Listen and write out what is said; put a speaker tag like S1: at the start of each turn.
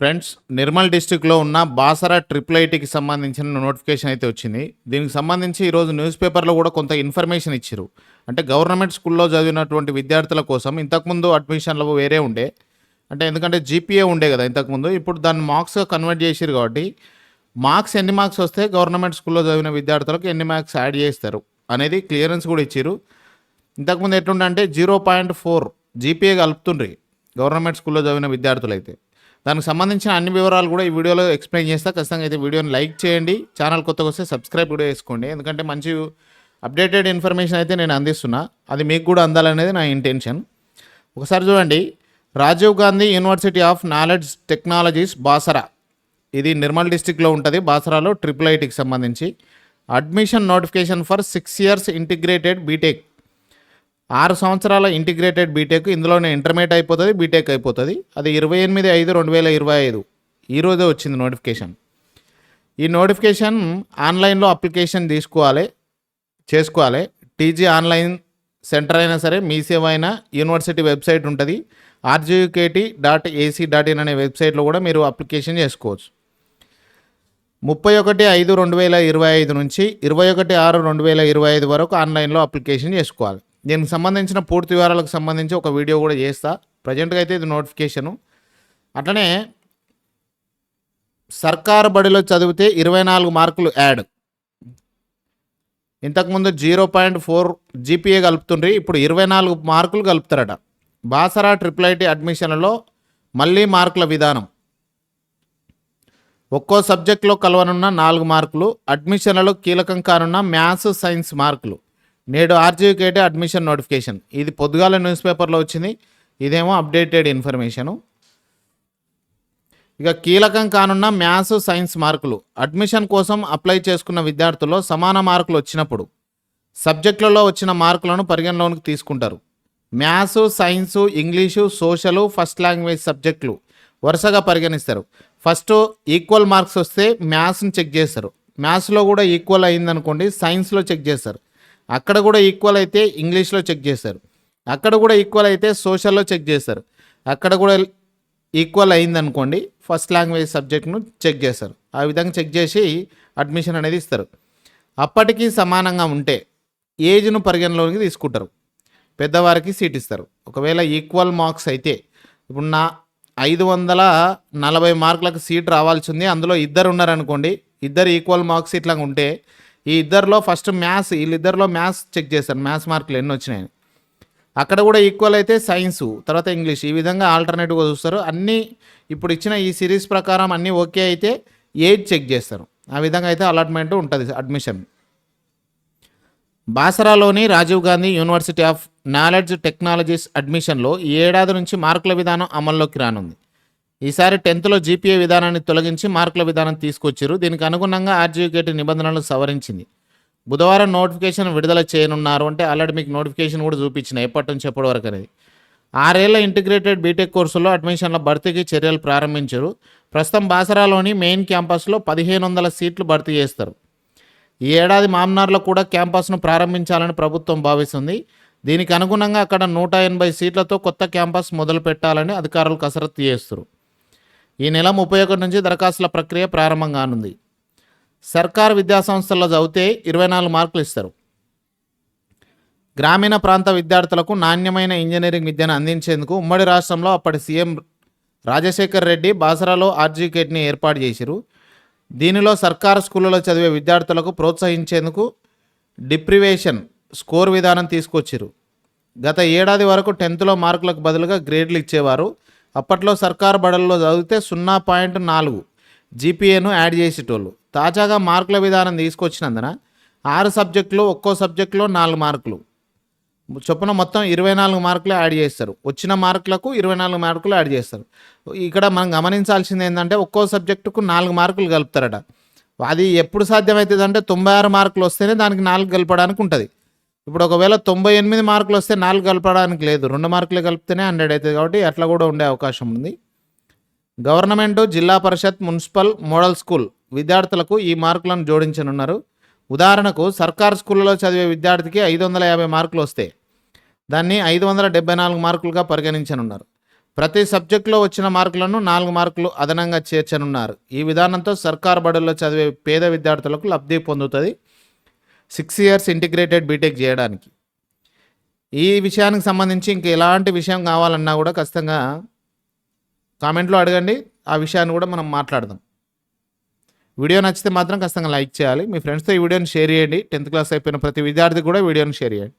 S1: Friends Nirmal డిస్టిక్లో ఉన్న Basara triple ఐటీకి సంబంధించిన నోటిఫికేషన్ అయితే వచ్చింది. దీనికి సంబంధించి ఈరోజు న్యూస్ పేపర్లో కూడా కొంత ఇన్ఫర్మేషన్ ఇచ్చారు అంటే గవర్నమెంట్ స్కూల్లో చదివినటువంటి విద్యార్థుల కోసం ఇంతకుముందు అడ్మిషన్లు వేరే ఉండే. అంటే ఎందుకంటే జీపీఏ ఉండే కదా ఇంతకుముందు. ఇప్పుడు దాన్ని మార్క్స్గా కన్వర్ట్ చేసారు కాబట్టి మార్క్స్ ఎన్ని మార్క్స్ వస్తే గవర్నమెంట్ స్కూల్లో చదివిన విద్యార్థులకు ఎన్ని మార్క్స్ యాడ్ చేస్తారు అనేది క్లియరెన్స్ కూడా ఇచ్చారు ఇంతకుముందు ఎట్లుండే అంటే జీరో పాయింట్ ఫోర్ జీపీఏ కలుపుతుండ్రి గవర్నమెంట్ స్కూల్లో చదివిన విద్యార్థులు అయితే దానికి సంబంధించిన అన్ని వివరాలు కూడా ఈ వీడియోలో ఎక్స్ప్లెయిన్ చేస్తా. ఖచ్చితంగా అయితే వీడియోని లైక్ చేయండి. ఛానల్ కొత్తగా వస్తే సబ్స్క్రైబ్ కూడా చేసుకోండి. ఎందుకంటే మంచి అప్డేటెడ్ ఇన్ఫర్మేషన్ అయితే నేను అందిస్తున్నా. అది మీకు కూడా అందాలనేది నా ఇంటెన్షన్. ఒకసారి చూడండి. Rajiv Gandhi university of knowledge technologies Basara. ఇది నిర్మల్ డిస్టిక్లో ఉంటుంది. బాసరాలో ట్రిపుల్ ఐటీకి సంబంధించి. Admission notification for six years integrated B Tech. ఆరు సంవత్సరాల ఇంటిగ్రేటెడ్ బీటెక్ ఇందులోనే ఇంటర్మీడియట్ అయిపోతుంది బీటెక్ అయిపోతుంది. అది ఇరవై ఎనిమిది ఐదు రెండు వేల ఇరవై ఐదు. ఈరోజే వచ్చింది నోటిఫికేషన్. ఈ నోటిఫికేషన్ ఆన్లైన్లో అప్లికేషన్ తీసుకోవాలి చేసుకోవాలి. టీజీ ఆన్లైన్ సెంటర్ అయినా సరే మీ సేవ అయినా యూనివర్సిటీ వెబ్సైట్ ఉంటుంది. RGUKT dot AC dot in అనే వెబ్సైట్లో కూడా మీరు అప్లికేషన్ చేసుకోవచ్చు. ముప్పై ఒకటి ఐదు రెండు వేల ఇరవై ఐదు నుంచి ఇరవై ఒకటి ఆరు రెండు వేల ఇరవై ఐదు వరకు ఆన్లైన్లో అప్లికేషన్ చేసుకోవాలి. దీనికి సంబంధించిన పూర్తి వివరాలకు సంబంధించి ఒక వీడియో కూడా చేస్తా. ప్రజెంట్గా అయితే ఇది నోటిఫికేషను అట్లనే సర్కారు బడిలో చదివితే ఇరవై నాలుగు మార్కులు యాడ్. ఇంతకుముందు జీరో పాయింట్ ఫోర్ జీపీఏ కలుపుతుండ్రి ఇప్పుడు ఇరవై నాలుగు మార్కులు కలుపుతారట. బాసరా ట్రిపుల్ ఐటీ అడ్మిషన్లలో మళ్ళీ మార్కుల విధానం. ఒక్కో సబ్జెక్టులో కలవనున్న నాలుగు మార్కులు అడ్మిషన్లలో కీలకం కానున్న మ్యాథ్స్ సైన్స్ మార్కులు. నేడు ఆర్జీకేటే అడ్మిషన్ నోటిఫికేషన్ ఇది పొద్దుగాల న్యూస్ పేపర్లో వచ్చింది. ఇదేమో అప్డేటెడ్ ఇన్ఫర్మేషను ఇక కీలకం కానున్న మ్యాథ్స్ సైన్స్ మార్కులు. అడ్మిషన్ కోసం అప్లై చేసుకున్న విద్యార్థుల్లో సమాన మార్కులు వచ్చినప్పుడు సబ్జెక్టులలో వచ్చిన మార్కులను పరిగణలోనికి తీసుకుంటారు. Maths science English social first language సబ్జెక్టులు వరుసగా పరిగణిస్తారు. ఫస్ట్ ఈక్వల్ మార్క్స్ వస్తే మ్యాథ్స్ని చెక్ చేస్తారు. మ్యాథ్స్లో కూడా ఈక్వల్ అయిందనుకోండి సైన్స్లో చెక్ చేస్తారు. అక్కడ కూడా ఈక్వల్ అయితే ఇంగ్లీష్లో చెక్ చేస్తారు. అక్కడ కూడా ఈక్వల్ అయితే సోషల్లో చెక్ చేస్తారు. అక్కడ కూడా ఈక్వల్ అయిందనుకోండి ఫస్ట్ లాంగ్వేజ్ సబ్జెక్ట్ను చెక్ చేస్తారు. ఆ విధంగా చెక్ చేసి అడ్మిషన్ అనేది ఇస్తారు. అప్పటికి సమానంగా ఉంటే ఏజ్ను పరిగణలోకి తీసుకుంటారు. పెద్దవారికి సీట్ ఇస్తారు. ఒకవేళ ఈక్వల్ మార్క్స్ అయితే ఇప్పుడు నా ఐదు వందల నలభై మార్కులకు సీట్ రావాల్సి ఉంది అందులో ఇద్దరు ఉన్నారనుకోండి ఇద్దరు ఈక్వల్ మార్క్స్ ఇట్లా ఉంటే ఈ ఇద్దరిలో ఫస్ట్ మ్యాథ్స్ వీళ్ళిద్దరిలో మ్యాథ్స్ చెక్ చేస్తారు మ్యాథ్స్ మార్కులు ఎన్ని వచ్చినాయని అక్కడ కూడా ఈక్వల్ అయితే సైన్స్ తర్వాత ఇంగ్లీష్ ఈ విధంగా ఆల్టర్నేటివ్గా చూస్తారు. అన్నీ ఇప్పుడు ఇచ్చిన ఈ సిరీస్ ప్రకారం అన్నీ ఓకే అయితే ఎయిట్ చెక్ చేస్తారు. ఆ విధంగా అయితే అలాట్మెంట్ ఉంటుంది admission బాసరాలోని Rajiv Gandhi university of knowledge technologies అడ్మిషన్లో ఈ ఏడాది నుంచి మార్కుల విధానం అమల్లోకి రానుంది. ఈసారి టెన్త్లో జీపీఏ విధానాన్ని తొలగించి మార్కుల విధానం తీసుకొచ్చారు దీనికి అనుగుణంగా ఆర్జీకేటీ నిబంధనలు సవరించింది. బుధవారం నోటిఫికేషన్ విడుదల చేయనున్నారు అంటే ఆల్రెడీ మీకు నోటిఫికేషన్ కూడా చూపించిన ఎప్పటి నుంచి ఎప్పటి వరకు అనేది. ఆరేళ్ళ ఇంటిగ్రేటెడ్ బీటెక్ కోర్సులో అడ్మిషన్ల భర్తీకి చర్యలు ప్రారంభించారు. ప్రస్తుతం బాసరాలోని మెయిన్ క్యాంపస్లో పదిహేను వందల సీట్లు భర్తీ చేస్తారు. ఈ ఏడాది మామ్నార్లో కూడా క్యాంపస్ను ప్రారంభించాలని ప్రభుత్వం భావిస్తుంది. దీనికి అనుగుణంగా అక్కడ నూట ఎనభై సీట్లతో కొత్త క్యాంపస్ మొదలు పెట్టాలని అధికారులు కసరత్తు చేస్తారు ఈ నెల ముప్పై ఒకటి నుంచి దరఖాస్తుల ప్రక్రియ ప్రారంభం కానుంది. సర్కారు విద్యాసంస్థల్లో చదివితే ఇరవై నాలుగు మార్కులు ఇస్తారు. గ్రామీణ ప్రాంత విద్యార్థులకు నాణ్యమైన ఇంజనీరింగ్ విద్యను అందించేందుకు ఉమ్మడి రాష్ట్రంలో అప్పటి సీఎం రాజశేఖర్ రెడ్డి బాసరాలో ఆర్జీకేట్ని ఏర్పాటు చేశారు దీనిలో సర్కారు స్కూళ్ళలో చదివే విద్యార్థులకు ప్రోత్సహించేందుకు డిప్రివేషన్ స్కోర్ విధానం తీసుకొచ్చారు. గత ఏడాది వరకు టెన్త్లో మార్కులకు బదులుగా గ్రేడ్లు ఇచ్చేవారు. అప్పట్లో సర్కారు బడుల్లో చదివితే సున్నా పాయింట్ నాలుగు జీపీఏను యాడ్ చేసేటోళ్ళు. తాజాగా మార్కుల విధానం తీసుకొచ్చినందున ఆరు సబ్జెక్టులు ఒక్కో సబ్జెక్టులో నాలుగు మార్కులు. చొప్పున మొత్తం ఇరవై నాలుగు మార్కులు యాడ్ చేస్తారు. వచ్చిన మార్కులకు ఇరవై నాలుగు మార్కులు యాడ్ చేస్తారు. ఇక్కడ మనం గమనించాల్సింది ఏంటంటే ఒక్కో సబ్జెక్టుకు నాలుగు మార్కులు కలుపుతారట. అది ఎప్పుడు సాధ్యమవుతుంది అంటే తొంభై ఆరు మార్కులు వస్తేనే దానికి నాలుగు కలపడానికి ఉంటుంది. ఇప్పుడు ఒకవేళ తొంభై ఎనిమిది మార్కులు వస్తే నాలుగు కలపడానికి లేదు. రెండు మార్కులు కలిపితేనే హండ్రెడ్ అవుతుంది కాబట్టి అట్లా కూడా ఉండే అవకాశం ఉంది. గవర్నమెంట్ జిల్లా పరిషత్ మున్సిపల్ మోడల్ స్కూల్ విద్యార్థులకు ఈ మార్కులను జోడించనున్నారు. ఉదాహరణకు సర్కార్ స్కూళ్ళలో చదివే విద్యార్థికి ఐదు వందల యాభై మార్కులు వస్తే దాన్ని ఐదు వందల డెబ్బై నాలుగు మార్కులుగా పరిగణించనున్నారు. ప్రతి సబ్జెక్టులో వచ్చిన మార్కులను నాలుగు మార్కులు అదనంగా చేర్చనున్నారు. ఈ విధానంతో సర్కార్ బడుల్లో చదివే పేద విద్యార్థులకు లబ్ధి పొందుతుంది. సిక్స్ ఇయర్స్ ఇంటిగ్రేటెడ్ బీటెక్ చేయడానికి. ఈ విషయానికి సంబంధించి ఇంక ఎలాంటి విషయం కావాలన్నా కూడా ఖచ్చితంగా కామెంట్లో అడగండి. ఆ విషయాన్ని కూడా మనం మాట్లాడదాం. వీడియో నచ్చితే మాత్రం ఖచ్చితంగా లైక్ చేయాలి. మీ ఫ్రెండ్స్తో ఈ వీడియోని షేర్ చేయండి. టెన్త్ క్లాస్ అయిపోయిన ప్రతి విద్యార్థికి కూడా వీడియోని షేర్ చేయండి.